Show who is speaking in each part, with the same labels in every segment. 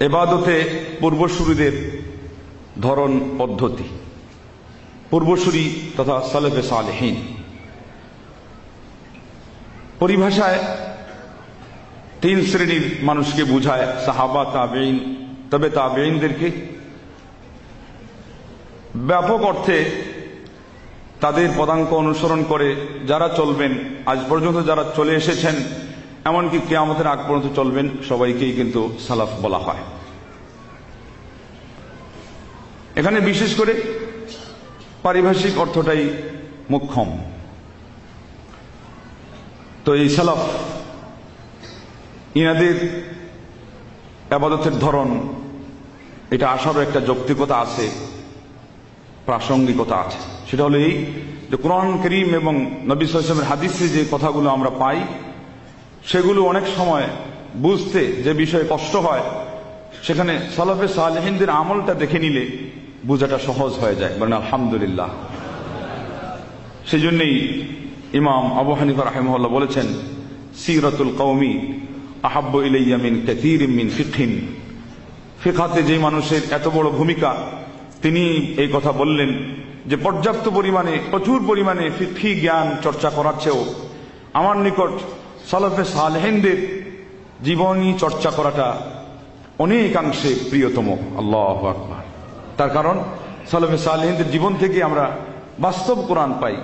Speaker 1: এবাদতে পূর্বসূরীদের ধরন পদ্ধতি। পূর্বসূরি তথা সালেফে সালেহীন। পরিভাষায় তিন শ্রেণির মানুষকে বুঝায় সাহাবা তাবেইন তবে তাবেইনদেরকে ব্যাপক অর্থে তাদের পদাঙ্ক অনুসরণ করে যারা চলবেন, আজ পর্যন্ত যারা চলে এসেছেন এমনকি কেয়ামতের আগ পর্যন্ত চলবেন, সবাইকেই কিন্তু সালাফ বলা হয়। এখানে বিশেষ করে পারিভাষিক অর্থটাই মুখ্যম। তো এই সালাফ, ইনাদের আবাদতের ধরন, এটা আসারও একটা যৌক্তিকতা আছে, প্রাসঙ্গিকতা আছে। সেটা হলো এই যে কোরআন করিম এবং নবী সালামের হাদিসে যে কথাগুলো আমরা পাই সেগুলো অনেক সময় বুঝতে যে বিষয়ে কষ্ট হয়, সেখানে সালাফে সালেহিনদের আমলটা দেখে নিলে বোঝাটা সহজ হয়ে যায়। বলেন, আলহামদুলিল্লাহ। সেই জন্যই ইমাম আবু হানিফা রাহেমহল্লা বলেছেন, সিরতুল কৌমি আহাব্ব ইলাইয়ামিন কাতির মিন ফিকহিন। ফিকাতে যে মানুষের এত বড় ভূমিকা, তিনি এই কথা বললেন যে পর্যাপ্ত পরিমাণে, প্রচুর পরিমাণে ফিকি জ্ঞান চর্চা করার চেয়েও আমার নিকট সালাফে সালেহেনদের জীবনী চর্চা করাটা অনেকাংশে প্রিয়তম। আল্লাহ আকবার। তার কারণ, সালাফে সালেহিনদের জীবন থেকে আমরা বাস্তব কোরআন পাই,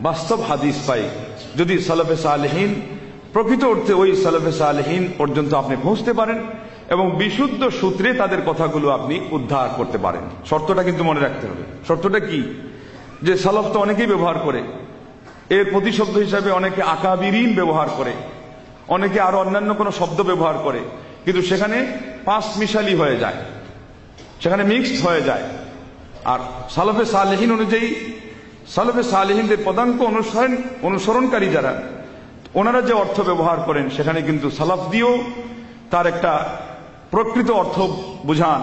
Speaker 1: বাস্তব হাদিস পাই। যদি সালাফে সালেহীন, প্রকৃত অর্থে ওই সালাফে সালেহীন পর্যন্ত আপনি পৌঁছতে পারেন এবং বিশুদ্ধ সূত্রে তাদের কথাগুলো আপনি উদ্ধার করতে পারেন। শর্তটা কিন্তু মনে রাখতে হবে। শর্তটা কি? যে সালাফ তো অনেকেই ব্যবহার করে এর প্রতিশব্দ হিসাবে অনেকে আকাবিরিন ব্যবহার করে, অনেকে আরও অন্যান্য কোনো শব্দ ব্যবহার করে, কিন্তু সেখানে পাঁচ মিশালি হয়ে যায়, সেখানে মিক্সড হয়ে যায়। আর সালফে সালেহীন অনুযায়ী, সালফে সালেহিনদের পদাঙ্ক অনুসরণ, অনুসরণকারী যারা, ওনারা যে অর্থ ব্যবহার করেন, সেখানে কিন্তু সালাফ দিয়েও তার একটা প্রকৃত অর্থ বুঝান।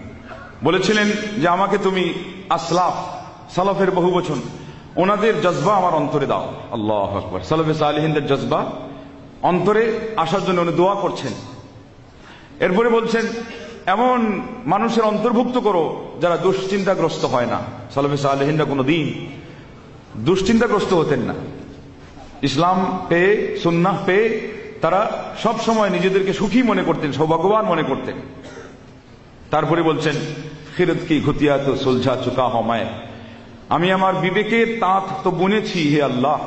Speaker 1: বলেছিলেন যে আমাকে তুমি আসলাফ, সালাফের বহু বচন, ওনাদের জজবা আমার অন্তরে দাও। আল্লাহ আকবর। সালাফে সালিহিনদের জজবা অন্তরে আসার জন্য উনি দোয়া করছেন। এরপরে বলছেন, এমন মানুষের অন্তর্ভুক্ত করো যারা দুশ্চিন্তাগ্রস্ত হয় না। সালাফে সালেহিনরা কোনো দিন দুশ্চিন্তাগ্রস্ত হতেন না। ইসলাম পেয়ে, সুন্নাহ পেয়ে তারা সব সময় নিজেদেরকে সুখী মনে করতেন, সৌভাগ্যবান মনে করতেন। তারপরে বলছেন ফিরত কি ঘুতিয়া তো সোলঝা চুকা হমায় আমি আমার বিবেকের তাঁত তো বুনেছি হে আল্লাহ।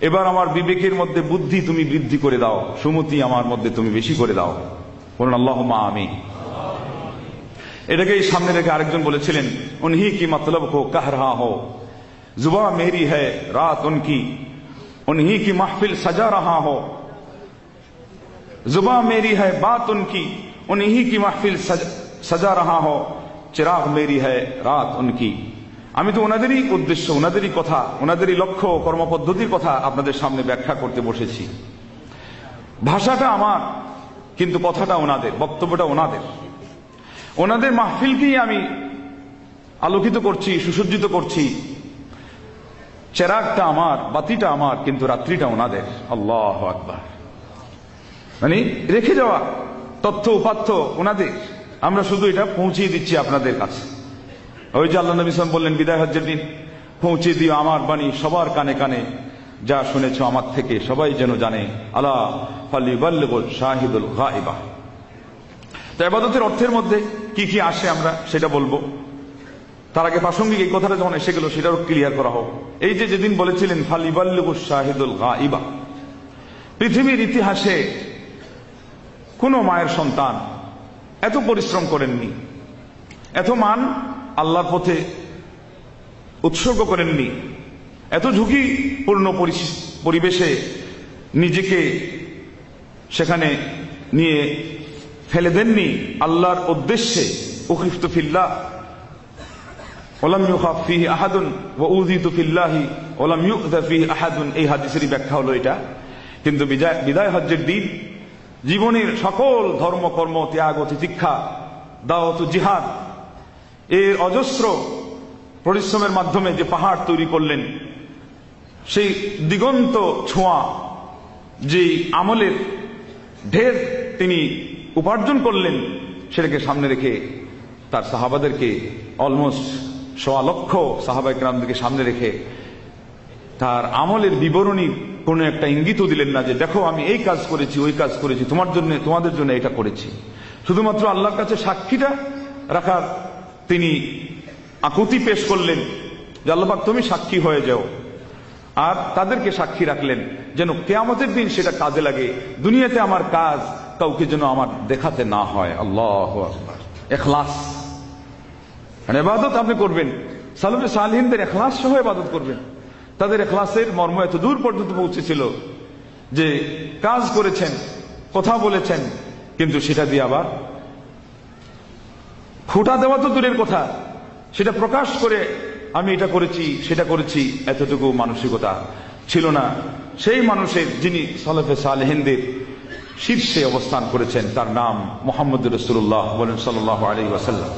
Speaker 1: এবার আমার বিবেকের মধ্যে বুদ্ধি তুমি বৃদ্ধি করে দাও, সুমতি আমার মধ্যে তুমি বেশি করে দাও। বলুন আল্লাহ মা আমি এটাকে সামনে রেখে আরেকজন বলেছিলেন, উনহি কি মতলব হো কাহ রা হো। জুবা মেরি হ্যায়, রাত উনকি। উনহি কি মাহফিল সাজা রাহা হো। জুবা মেরি হ্যায়, বাত উনকি। উনহি কি মাহফিল সাজা সাজা রাহা হ চিরাগ মেরি হ্যায় রাত উনকি আমি তো ওনাদেরই উদ্দেশ্য, ওনাদেরই কথা, ওনাদেরই লক্ষ্য, কর্মপদ্ধতির কথা আপনাদের সামনে ব্যাখ্যা করতে বসেছি। ভাষাটা আমার, কিন্তু কথাটা ওনাদের, বক্তব্যটা ওনাদের। ওনাদের মাহফিলকেই আমি আলোকিত করছি, সুসজ্জিত করছি। চেরাগটা আমার, বাতিটা আমার, কিন্তু রাত্রিটা ওনাদের। আল্লাহ আকবার। মানে রেখে যাওয়া তথ্য উপাত্য ওনাদের। আমরা শুধু এটা পৌঁছিয়ে দিচ্ছি আপনাদের কাছে। ওই যে আল্লাহ নবী বললেন, বিদায় হজ্জের দিন, পৌঁছে দিও আমার বাণী সবার কানে কানে। যা শুনেছ আমার থেকে সবাই যেন জানে। আল্লাহ শাহিদুল আবাদতের অর্থের মধ্যে কি কি আসে আমরা সেটা বলব। তার আগে প্রাসঙ্গিক এই কথাটা যখন এসে গেল, সেটাও ক্লিয়ার করা হোক। এই যে যেদিন বলেছিলেন, ফালিবাল্লিগুল শাহিদুল গাইবা পৃথিবীর ইতিহাসে কোন মায়ের সন্তান এত পরিশ্রম করেননি। এত মান আল্লাহর পথে উৎসর্গ করেননি। এত ঝুঁকিপূর্ণ পরিবেশে নিজেকে সেখানে নিয়ে ফেলে দেননি। আল্লাহর উদ্দেশ্যে উযিতু ফিল্লাহি এই হাদিসেরই ব্যাখ্যা হলো এটা। কিন্তু বিদায় হজ্জের দিন জীবনের সকল ধর্মকর্ম, ত্যাগ ও তিতিক্ষা দাওয়াত জিহাদ। এর অজস্র পরিশ্রমের মাধ্যমে যে পাহাড় তৈরি করলেন, সেই দিগন্ত ছোঁয়া যে আমলের ঢের তিনি উপার্জন করলেন, সেটাকে সামনে রেখে তার সাহাবাদেরকে অলমোস্ট সোয়া লক্ষ সাহাবাই গ্রামদেরকে সামনে রেখে তার আমলের বিবরণী কোনো একটা ইঙ্গিতও দিলেন না যে, দেখো, আমি এই কাজ করেছি, ওই কাজ করেছি, তোমার জন্য, তোমাদের জন্য এটা করেছি। শুধুমাত্র আল্লাহর কাছে সাক্ষীটা রাখার তিনি আকুতি পেশ করলেন যে আল্লাহবাক তুমি সাক্ষী হয়ে যাও। আর তাদেরকে সাক্ষী রাখলেন যেন কেয়ামতের দিন সেটা কাজে লাগে। দুনিয়াতে আমার কাজ কাউকে যেন আমার দেখাতে না হয়। আল্লাহ এখলাস। মানে এবাদত আপনি করবেন। সালফে সালহিনদের এখলাস সহ এবাদত করবেন। তাদের এখলাসের মর্ম এত দূর পর্যন্ত পৌঁছেছিল যে কাজ করেছেন, কথা বলেছেন, কিন্তু সেটা দিয়ে আবার খোটা দেওয়া তো দূরের কথা। সেটা প্রকাশ করে আমি এটা করেছি, সেটা করেছি, এতটুকু মানসিকতা ছিল না। সেই মানুষের যিনি সালেফে সালেহিনদের শীর্ষে অবস্থান করেছেন, তার নাম মোহাম্মদ রসুল্লাহ বলেন সাল্লাহ আলী ওয়াসাল্লাম।